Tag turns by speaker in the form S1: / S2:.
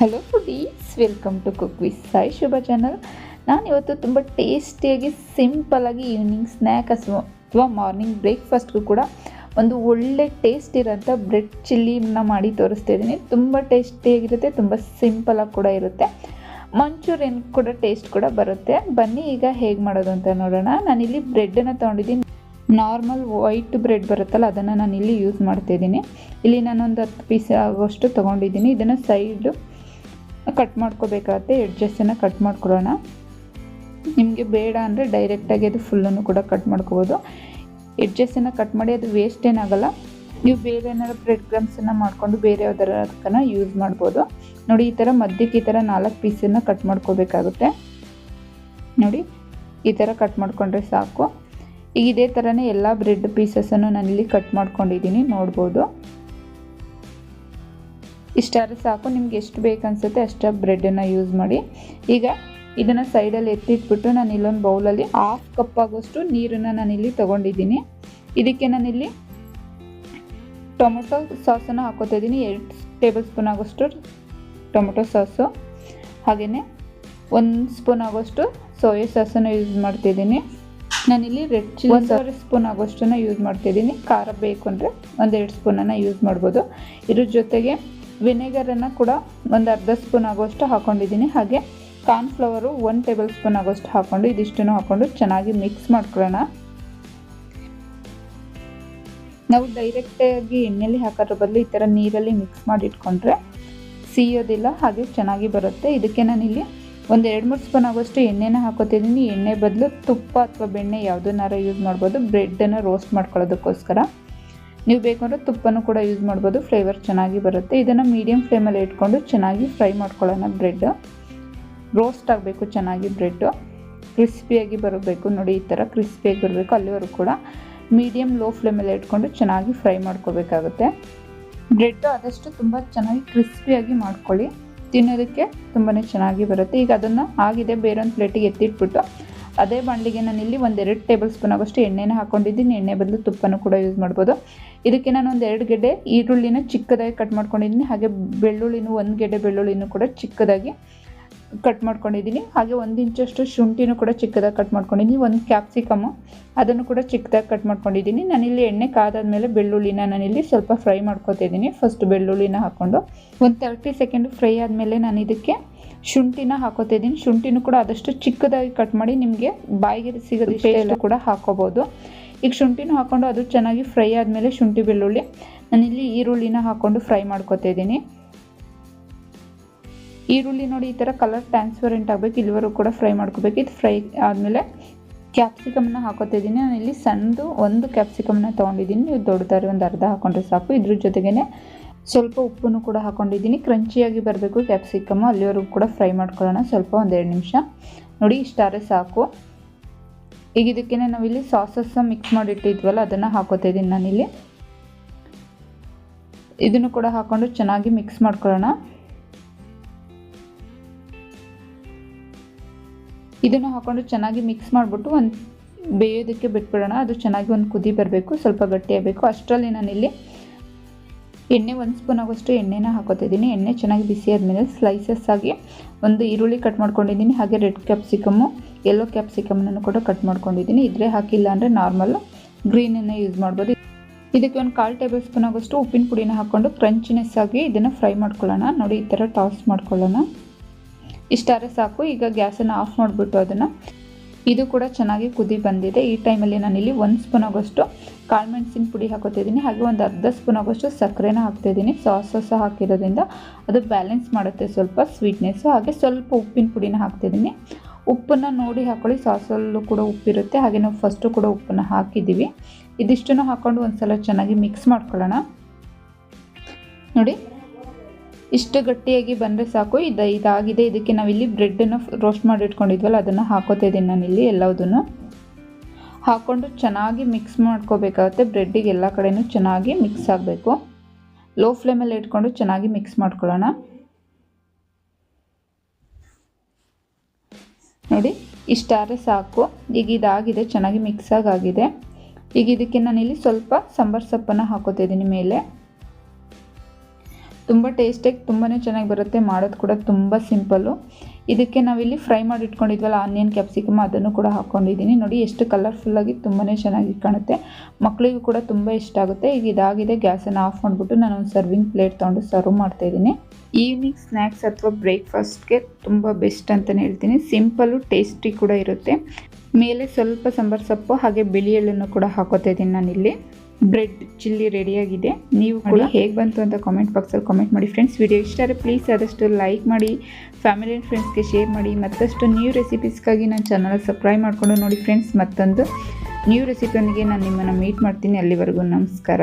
S1: Hello foodies welcome to cook with Sai Shubha channel ನಾನಿವತ್ತು ತುಂಬ ಟೇಸ್ಟಿಯಾಗಿ ಸಿಂಪಲಾಗಿ ಈವ್ನಿಂಗ್ ಸ್ನ್ಯಾಕ್ ಅಥವಾ ಮಾರ್ನಿಂಗ್ ಬ್ರೇಕ್ಫಾಸ್ಟ್ಗೂ ಕೂಡ ಒಂದು ಒಳ್ಳೆ ಟೇಸ್ಟ್ ಇರೋಂಥ ಬ್ರೆಡ್ ಚಿಲ್ಲಿನ ಮಾಡಿ ತೋರಿಸ್ತಾ ಇದ್ದೀನಿ. ತುಂಬ ಟೇಸ್ಟಿಯಾಗಿರುತ್ತೆ ತುಂಬ ಸಿಂಪಲಾಗಿ ಕೂಡ ಇರುತ್ತೆ. ಮಂಚೂರಿಯನ್ ಕೂಡ ಟೇಸ್ಟ್ ಕೂಡ ಬರುತ್ತೆ. ಬನ್ನಿ, ಈಗ ಹೇಗೆ ಮಾಡೋದು ಅಂತ ನೋಡೋಣ. ನಾನಿಲ್ಲಿ ಬ್ರೆಡ್ಡನ್ನು ತೊಗೊಂಡಿದ್ದೀನಿ. ನಾರ್ಮಲ್ ವೈಟ್ ಬ್ರೆಡ್ ಬರುತ್ತಲ್ಲ, ಅದನ್ನು ನಾನು ಇಲ್ಲಿ ಯೂಸ್ ಮಾಡ್ತಾಯಿದ್ದೀನಿ ಇಲ್ಲಿ ನಾನೊಂದು ಹತ್ತು ಪೀಸ್ ಆಗೋಷ್ಟು ತೊಗೊಂಡಿದ್ದೀನಿ. ಇದನ್ನು ಸೈಡು ಕಟ್ ಮಾಡ್ಕೋಬೇಕಾಗತ್ತೆ ಎಡ್ಜಸ್ಸನ್ನು ಕಟ್ ಮಾಡ್ಕೊಳ್ಳೋಣ. ನಿಮಗೆ ಬೇಡ ಅಂದರೆ ಡೈರೆಕ್ಟಾಗಿ ಅದು ಫುಲ್ಲನ್ನು ಕೂಡ ಕಟ್ ಮಾಡ್ಕೋಬೋದು. ಎಡ್ಜಸ್ಸನ್ನು ಕಟ್ ಮಾಡಿ ಅದು ವೇಸ್ಟ್ ಏನಾಗಲ್ಲ. ನೀವು ಬೇರೆ ಏನಾದ್ರು ಬ್ರೆಡ್ ಕ್ರಮ್ಸನ್ನು ಮಾಡಿಕೊಂಡು ಬೇರೆ ಯಾವ್ದಾರ ಯೂಸ್ ಮಾಡ್ಬೋದು. ನೋಡಿ, ಈ ಥರ ಮಧ್ಯಕ್ಕೆ ಈ ಥರ ನಾಲ್ಕು ಪೀಸನ್ನು ಕಟ್ ಮಾಡ್ಕೋಬೇಕಾಗುತ್ತೆ. ನೋಡಿ, ಈ ಥರ ಕಟ್ ಮಾಡಿಕೊಂಡ್ರೆ ಸಾಕು. ಈಗ ಇದೇ ಥರನೇ ಎಲ್ಲ ಬ್ರೆಡ್ ಪೀಸಸನ್ನು ನಾನಿಲ್ಲಿ ಕಟ್ ಮಾಡ್ಕೊಂಡಿದ್ದೀನಿ, ನೋಡ್ಬೋದು. ಇಷ್ಟಾದ್ರೆ ಸಾಕು ನಿಮ್ಗೆ ಎಷ್ಟು ಬೇಕನ್ಸುತ್ತೆ ಅಷ್ಟು ಬ್ರೆಡನ್ನು ಯೂಸ್ ಮಾಡಿ. ಈಗ ಇದನ್ನು ಸೈಡಲ್ಲಿ ಎತ್ತಿಟ್ಬಿಟ್ಟು ನಾನು ಇಲ್ಲೊಂದು ಬೌಲಲ್ಲಿ ಹಾಫ್ ಕಪ್ ಆಗೋಷ್ಟು ನೀರನ್ನು ನಾನಿಲ್ಲಿ ತೊಗೊಂಡಿದ್ದೀನಿ. ಇದಕ್ಕೆ ನಾನಿಲ್ಲಿ ಟೊಮೊಟೊ ಸಾಸನ್ನು ಹಾಕೋತಾ ಇದ್ದೀನಿ ಎರಡು ಟೇಬಲ್ ಸ್ಪೂನ್ ಆಗೋಷ್ಟು ಟೊಮೊಟೊ ಸಾಸು ಹಾಗೆಯೇ ಒಂದು ಸ್ಪೂನ್ ಆಗೋಷ್ಟು ಸೋಯಾ ಸಾಸನ್ನು ಯೂಸ್ ಮಾಡ್ತಿದ್ದೀನಿ ನಾನಿಲ್ಲಿ ರೆಡ್ ಚಿಲ್ಲಿ ಒಂದೂವರೆ ಸ್ಪೂನ್ ಆಗೋಷ್ಟನ್ನು ಯೂಸ್ ಮಾಡ್ತಿದ್ದೀನಿ ಖಾರ ಬೇಕು ಅಂದರೆ ಒಂದೆರಡು ಸ್ಪೂನನ್ನು ಯೂಸ್ ಮಾಡ್ಬೋದು. ಇದ್ರ ಜೊತೆಗೆ ವಿನೆಗರನ್ನು ಕೂಡ ಒಂದು ಅರ್ಧ ಸ್ಪೂನ್ ಆಗೋಷ್ಟು ಹಾಕ್ಕೊಂಡಿದ್ದೀನಿ ಹಾಗೆ ಕಾರ್ನ್ಫ್ಲವರು ಒನ್ ಟೇಬಲ್ ಸ್ಪೂನ್ ಆಗೋಷ್ಟು ಹಾಕ್ಕೊಂಡು ಇದಿಷ್ಟನ್ನು ಹಾಕ್ಕೊಂಡು ಚೆನ್ನಾಗಿ ಮಿಕ್ಸ್ ಮಾಡ್ಕೊಳ್ಳೋಣ. ನಾವು ಡೈರೆಕ್ಟಾಗಿ ಎಣ್ಣೆಲಿ ಹಾಕೋದ್ರ ಬದಲು ಈ ಥರ ನೀರಲ್ಲಿ ಮಿಕ್ಸ್ ಮಾಡಿ ಇಟ್ಕೊಂಡ್ರೆ ಸಿಯೋದಿಲ್ಲ, ಹಾಗೆ ಚೆನ್ನಾಗಿ ಬರುತ್ತೆ. ಇದಕ್ಕೆ ನಾನಿಲ್ಲಿ ಒಂದು ಎರಡು ಮೂರು ಸ್ಪೂನ್ ಆಗೋಷ್ಟು ಎಣ್ಣೆನ ಹಾಕೋತಿದ್ದೀನಿ. ಎಣ್ಣೆ ಬದಲು ತುಪ್ಪ ಅಥವಾ ಬೆಣ್ಣೆ ಯಾವುದನ್ನಾರ ಯೂಸ್ ಮಾಡ್ಬೋದು. ಬ್ರೆಡ್ಡನ್ನು ರೋಸ್ಟ್ ಮಾಡ್ಕೊಳ್ಳೋದಕ್ಕೋಸ್ಕರ. ನೀವು ಬೇಕಂದ್ರೆ ತುಪ್ಪನೂ ಕೂಡ ಯೂಸ್ ಮಾಡ್ಬೋದು. ಫ್ಲೇವರ್ ಚೆನ್ನಾಗಿ ಬರುತ್ತೆ. ಇದನ್ನು ಮೀಡಿಯಮ್ ಫ್ಲೇಮಲ್ಲಿ ಇಟ್ಕೊಂಡು ಚೆನ್ನಾಗಿ ಫ್ರೈ ಮಾಡ್ಕೊಳ್ಳೋಣ ಬ್ರೆಡ್ ರೋಸ್ಟ್ ಆಗಬೇಕು ಚೆನ್ನಾಗಿ ಬ್ರೆಡ್ಡು ಕ್ರಿಸ್ಪಿಯಾಗಿ ಬರಬೇಕು. ನೋಡಿ, ಈ ಥರ ಕ್ರಿಸ್ಪಿಯಾಗಿ ಬರಬೇಕು. ಅಲ್ಲಿವರೆಗೂ ಕೂಡ ಮೀಡಿಯಮ್ ಲೋ ಫ್ಲೇಮಲ್ಲಿ ಇಟ್ಕೊಂಡು ಚೆನ್ನಾಗಿ ಫ್ರೈ ಮಾಡ್ಕೋಬೇಕಾಗುತ್ತೆ. ಬ್ರೆಡ್ಡು ಆದಷ್ಟು ತುಂಬ ಚೆನ್ನಾಗಿ ಕ್ರಿಸ್ಪಿಯಾಗಿ ಮಾಡ್ಕೊಳ್ಳಿ. ತಿನ್ನೋದಕ್ಕೆ ತುಂಬಾ ಚೆನ್ನಾಗಿ ಬರುತ್ತೆ. ಈಗ ಅದನ್ನು ಆಗಿದೆ. ಬೇರೊಂದು ಪ್ಲೇಟಿಗೆ ಎತ್ತಿಟ್ಬಿಟ್ಟು ಅದೇ ಬಾಣಲಿಗೆ ನಾನಿಲ್ಲಿ ಒಂದೆರಡು ಟೇಬಲ್ ಸ್ಪೂನ್ ಆಗೋಷ್ಟು ಎಣ್ಣೆನ ಹಾಕೊಂಡಿದ್ದೀನಿ. ಎಣ್ಣೆ ಬದಲು ತುಪ್ಪನೂ ಕೂಡ ಯೂಸ್ ಮಾಡ್ಬೋದು. ಇದಕ್ಕೆ ನಾನು ಒಂದು ಎರಡು ಗೆಡ್ಡೆ ಈರುಳ್ಳಿನ ಚಿಕ್ಕದಾಗಿ ಕಟ್ ಮಾಡ್ಕೊಂಡಿದ್ದೀನಿ. ಹಾಗೆ ಬೆಳ್ಳುಳ್ಳಿನೂ ಒಂದು ಗೆಡ್ಡೆ ಬೆಳ್ಳುಳ್ಳಿನೂ ಕೂಡ ಚಿಕ್ಕದಾಗಿ ಕಟ್ ಮಾಡ್ಕೊಂಡಿದ್ದೀನಿ. ಹಾಗೆ ಒಂದು ಇಂಚಷ್ಟು ಶುಂಠಿನೂ ಕೂಡ ಚಿಕ್ಕದಾಗಿ ಕಟ್ ಮಾಡ್ಕೊಂಡಿದ್ದೀನಿ. ಒಂದು ಕ್ಯಾಪ್ಸಿಕಮ್ಮು ಅದನ್ನು ಕೂಡ ಚಿಕ್ಕದಾಗಿ ಕಟ್ ಮಾಡ್ಕೊಂಡಿದ್ದೀನಿ. ನಾನಿಲ್ಲಿ ಎಣ್ಣೆ ಕಾದಾದ್ಮೇಲೆ ಬೆಳ್ಳುಳ್ಳಿನ ನಾನಿಲ್ಲಿ ಸ್ವಲ್ಪ ಫ್ರೈ ಮಾಡ್ಕೊತಿದ್ದೀನಿ ಫಸ್ಟ್ ಬೆಳ್ಳುಳ್ಳಿನ ಹಾಕ್ಕೊಂಡು ಒಂದು ತರ್ಟಿ ಸೆಕೆಂಡ್ ಫ್ರೈ ಆದಮೇಲೆ ನಾನು ಇದಕ್ಕೆ ಶುಂಠಿನ ಹಾಕೋತಿದ್ದೀನಿ ಶುಂಠಿನೂ ಕೂಡ ಆದಷ್ಟು ಚಿಕ್ಕದಾಗಿ ಕಟ್ ಮಾಡಿ ನಿಮಗೆ ಬಾಯಿಗೆ ಸಿಗೋದು ಎಲ್ಲ ಕೂಡ ಹಾಕೋಬೋದು. ಈಗ ಶುಂಠಿನೂ ಹಾಕ್ಕೊಂಡು ಅದು ಚೆನ್ನಾಗಿ ಫ್ರೈ ಆದಮೇಲೆ ಶುಂಠಿ ಬೆಳ್ಳುಳ್ಳಿ. ನಾನಿಲ್ಲಿ ಈರುಳ್ಳಿನ ಹಾಕ್ಕೊಂಡು ಫ್ರೈ ಮಾಡ್ಕೊತಾ ಇದ್ದೀನಿ. ಈರುಳ್ಳಿ ನೋಡಿ ಈ ಥರ ಕಲರ್ ಟ್ರಾನ್ಸ್ಪರೆಂಟ್ ಆಗಬೇಕು, ಇಲ್ಲಿವರೆಗೂ ಕೂಡ ಫ್ರೈ ಮಾಡ್ಕೋಬೇಕು. ಇದು ಫ್ರೈ ಆದಮೇಲೆ ಕ್ಯಾಪ್ಸಿಕಮ್ನ ಹಾಕೋತಾ ಇದ್ದೀನಿ. ನಾನು ಇಲ್ಲಿ ಸಣ್ಣದು ಒಂದು ಕ್ಯಾಪ್ಸಿಕಮ್ನ ತೊಗೊಂಡಿದ್ದೀನಿ. ನೀವು ದೊಡ್ಡದಾರಿ ಒಂದು ಅರ್ಧ ಹಾಕೊಂಡ್ರೆ ಸಾಕು. ಇದ್ರ ಜೊತೆಗೇ ಸ್ವಲ್ಪ ಉಪ್ಪನ್ನು ಕೂಡ ಹಾಕೊಂಡಿದ್ದೀನಿ. ಕ್ರಂಚಿಯಾಗಿ ಬರಬೇಕು ಕ್ಯಾಪ್ಸಿಕಮ್ಮು ಅಲ್ಲಿವರೆಗೂ ಕೂಡ ಫ್ರೈ ಮಾಡ್ಕೊಳ್ಳೋಣ. ಸ್ವಲ್ಪ ಒಂದೆರಡು ನಿಮಿಷ. ನೋಡಿ ಇಷ್ಟಾರೆ ಸಾಕು. ಈಗ ಇದಕ್ಕೆ ನಾವಿಲ್ಲಿ ಸಾಸಸ್ ಮಿಕ್ಸ್ ಮಾಡಿಟ್ಟಿದ್ವಲ್ಲ, ಅದನ್ನು ಹಾಕೋತಾ ಇದ್ದೀನಿ ನಾನಿಲ್ಲಿ. ಇದನ್ನು ಕೂಡ ಹಾಕೊಂಡು ಚೆನ್ನಾಗಿ ಮಿಕ್ಸ್ ಮಾಡ್ಕೊಳ್ಳೋಣ. ಇದನ್ನು ಹಾಕ್ಕೊಂಡು ಚೆನ್ನಾಗಿ ಮಿಕ್ಸ್ ಮಾಡಿಬಿಟ್ಟು ಒಂದು ಬೇಯೋದಕ್ಕೆ ಬಿಟ್ಬಿಡೋಣ. ಅದು ಚೆನ್ನಾಗಿ ಒಂದು ಕುದಿ ಬರಬೇಕು, ಸ್ವಲ್ಪ ಗಟ್ಟಿಯಾಗಬೇಕು ಅಷ್ಟರಲ್ಲಿ ನಾನಿಲ್ಲಿ ಎಣ್ಣೆ, ಒಂದು ಸ್ಪೂನ್ ಆಗೋಷ್ಟು ಎಣ್ಣೆನ ಹಾಕೋತಿದ್ದೀನಿ ಎಣ್ಣೆ ಚೆನ್ನಾಗಿ ಬಿಸಿ ಆದಮೇಲೆ ಸ್ಲೈಸಸ್ ಆಗಿ ಒಂದು ಈರುಳ್ಳಿ ಕಟ್ ಮಾಡ್ಕೊಂಡಿದ್ದೀನಿ, ಹಾಗೆ ರೆಡ್ ಕ್ಯಾಪ್ಸಿಕಮ್ಮು ಯೆಲ್ಲೋ ಕ್ಯಾಪ್ಸಿಕಮ್ನನ್ನು ಕೂಡ ಕಟ್ ಮಾಡ್ಕೊಂಡಿದ್ದೀನಿ. ಇದ್ರೆ ಹಾಕಿಲ್ಲ ಅಂದರೆ ನಾರ್ಮಲ್ ಗ್ರೀನನ್ನು ಯೂಸ್ ಮಾಡ್ಬೋದು. ಇದಕ್ಕೆ ಒಂದು ಕಾಲು ಟೇಬಲ್ ಸ್ಪೂನ್ ಆಗೋಷ್ಟು ಉಪ್ಪಿನ ಪುಡಿನ ಹಾಕ್ಕೊಂಡು ಕ್ರಂಚಿನೆಸ್ ಆಗಿ ಇದನ್ನು ಫ್ರೈ ಮಾಡ್ಕೊಳ್ಳೋಣ. ನೋಡಿ, ಈ ಥರ ಟಾಸ್ ಮಾಡ್ಕೊಳ್ಳೋಣ. ಇಷ್ಟಾರೆ ಸಾಕು. ಈಗ ಗ್ಯಾಸನ್ನು ಆಫ್ ಮಾಡಿಬಿಟ್ಟು ಅದನ್ನು ಇದು ಕೂಡ ಚೆನ್ನಾಗಿ ಕುದಿ ಬಂದಿದೆ. ಈ ಟೈಮಲ್ಲಿ ನಾನಿಲ್ಲಿ ಒಂದು ಸ್ಪೂನ್ ಆಗೋಷ್ಟು ಕಾಳುಮೆಣಸಿನ ಪುಡಿ ಹಾಕೋತಿದ್ದೀನಿ ಹಾಗೆ ಒಂದು ಅರ್ಧ ಸ್ಪೂನ್ ಆಗೋಷ್ಟು ಸಕ್ಕರೆನ ಸಾಸ್ ಸಾಸ್ ಹಾಕಿರೋದ್ರಿಂದ ಅದು ಬ್ಯಾಲೆನ್ಸ್ ಮಾಡುತ್ತೆ ಸ್ವಲ್ಪ ಸ್ವೀಟ್ನೆಸ್ಸು ಹಾಗೆ ಸ್ವಲ್ಪ ಉಪ್ಪಿನ ಪುಡಿನ ಹಾಕ್ತಿದ್ದೀನಿ ಉಪ್ಪನ್ನು ನೋಡಿ ಹಾಕ್ಕೊಳ್ಳಿ ಸಾಸಲ್ಲೂ ಕೂಡ ಉಪ್ಪಿರುತ್ತೆ. ಹಾಗೆ ನಾವು ಫಸ್ಟು ಕೂಡ ಉಪ್ಪನ್ನು ಹಾಕಿದ್ದೀವಿ. ಇದಿಷ್ಟನ್ನು ಹಾಕ್ಕೊಂಡು ಒಂದು ಸಲ ಚೆನ್ನಾಗಿ ಮಿಕ್ಸ್ ಮಾಡ್ಕೊಳ್ಳೋಣ. ನೋಡಿ, ಇಷ್ಟು ಗಟ್ಟಿಯಾಗಿ ಬಂದರೆ ಸಾಕು. ಇದು ಇದಾಗಿದೆ. ಇದಕ್ಕೆ ನಾವಿಲ್ಲಿ ಬ್ರೆಡ್ಡನ್ನು ರೋಸ್ಟ್ ಮಾಡಿ ಇಟ್ಕೊಂಡಿದ್ವಲ್ಲ, ಅದನ್ನು ಹಾಕೋತಾ ಇದ್ದೀನಿ ನಾನಿಲ್ಲಿ ಎಲ್ಲದನ್ನು ಹಾಕ್ಕೊಂಡು ಚೆನ್ನಾಗಿ ಮಿಕ್ಸ್ ಮಾಡ್ಕೋಬೇಕಾಗುತ್ತೆ. ಬ್ರೆಡ್ಡಿಗೆ ಎಲ್ಲ ಕಡೆಯೂ ಚೆನ್ನಾಗಿ ಮಿಕ್ಸ್ ಆಗಬೇಕು. ಲೋ ಫ್ಲೇಮಲ್ಲಿ ಇಟ್ಕೊಂಡು ಚೆನ್ನಾಗಿ ಮಿಕ್ಸ್ ಮಾಡ್ಕೊಳ್ಳೋಣ. ನೋಡಿ, ಇಷ್ಟಾದ್ರೆ ಸಾಕು. ಈಗ ಇದಾಗಿದೆ, ಚೆನ್ನಾಗಿ ಮಿಕ್ಸ್ ಆಗಿದೆ ಈಗ ಇದಕ್ಕೆ ನಾನಿಲ್ಲಿ ಸ್ವಲ್ಪ ಸಾಂಬಾರು ಸೊಪ್ಪನ್ನು ಹಾಕೋತಿದ್ದೀನಿ ಮೇಲೆ. ತುಂಬ ಟೇಸ್ಟಾಗಿ ತುಂಬಾ ಚೆನ್ನಾಗಿ ಬರುತ್ತೆ. ಮಾಡೋದು ಕೂಡ ತುಂಬ ಸಿಂಪಲ್ಲು ಇದಕ್ಕೆ ನಾವಿಲ್ಲಿ ಫ್ರೈ ಮಾಡಿ ಇಟ್ಕೊಂಡಿದ್ವಲ್ಲ ಆನಿಯನ್, ಕ್ಯಾಪ್ಸಿಕಮ್ ಅದನ್ನು ಕೂಡ ಹಾಕ್ಕೊಂಡಿದ್ದೀನಿ. ನೋಡಿ, ಎಷ್ಟು ಕಲರ್ಫುಲ್ಲಾಗಿ ತುಂಬಾ ಚೆನ್ನಾಗಿ ಕಾಣುತ್ತೆ. ಮಕ್ಕಳಿಗೂ ಕೂಡ ತುಂಬ ಇಷ್ಟ ಆಗುತ್ತೆ. ಈಗ ಇದಾಗಿದೆ, ಗ್ಯಾಸನ್ನು ಆಫ್ ಮಾಡಿಬಿಟ್ಟು ನಾನು ಒಂದು ಸರ್ವಿಂಗ್ ಪ್ಲೇಟ್ ತೊಗೊಂಡು ಸರ್ವ್ ಮಾಡ್ತಾಯಿದ್ದೀನಿ ಈವ್ನಿಂಗ್ ಸ್ನ್ಯಾಕ್ಸ್ ಅಥವಾ ಬ್ರೇಕ್ಫಾಸ್ಟ್ಗೆ ತುಂಬ ಬೆಸ್ಟ್ ಅಂತಲೇ ಹೇಳ್ತೀನಿ. ಸಿಂಪಲ್ಲು ಟೇಸ್ಟಿ ಕೂಡ ಇರುತ್ತೆ. ಮೇಲೆ ಸ್ವಲ್ಪ ಸಾಂಬಾರು ಸೊಪ್ಪು, ಹಾಗೆ ಬಿಳಿ ಎಳ್ಳನ್ನು ಕೂಡ ಹಾಕೋತಾಯಿದ್ದೀನಿ ನಾನಿಲ್ಲಿ. ಬ್ರೆಡ್ ಚಿಲ್ಲಿ ರೆಡಿಯಾಗಿದೆ ನೀವು ಕೂಡ ಹೇಗೆ ಬಂತು ಅಂತ ಕಾಮೆಂಟ್ ಬಾಕ್ಸಲ್ಲಿ ಕಾಮೆಂಟ್ ಮಾಡಿ. ಫ್ರೆಂಡ್ಸ್ ವಿಡಿಯೋ ಇಷ್ಟ ಆದರೆ ಪ್ಲೀಸ್ ಆದಷ್ಟು ಲೈಕ್ ಮಾಡಿ. ಫ್ಯಾಮಿಲಿ ಆ್ಯಂಡ್ ಫ್ರೆಂಡ್ಸ್ಗೆ ಶೇರ್ ಮಾಡಿ. ಮತ್ತಷ್ಟು ನ್ಯೂ ರೆಸಿಪೀಸ್ಗಾಗಿ ನನ್ನ ಚಾನಲ್ ಸಬ್ಸ್ಕ್ರೈಬ್ ಮಾಡಿಕೊಂಡು ನೋಡಿ ಫ್ರೆಂಡ್ಸ್ ಮತ್ತೊಂದು ನ್ಯೂ ರೆಸಿಪಿಯೊಂದಿಗೆ ನಾನು ನಿಮ್ಮನ್ನು ಮೀಟ್ ಮಾಡ್ತೀನಿ. ಅಲ್ಲಿವರೆಗೂ ನಮಸ್ಕಾರ.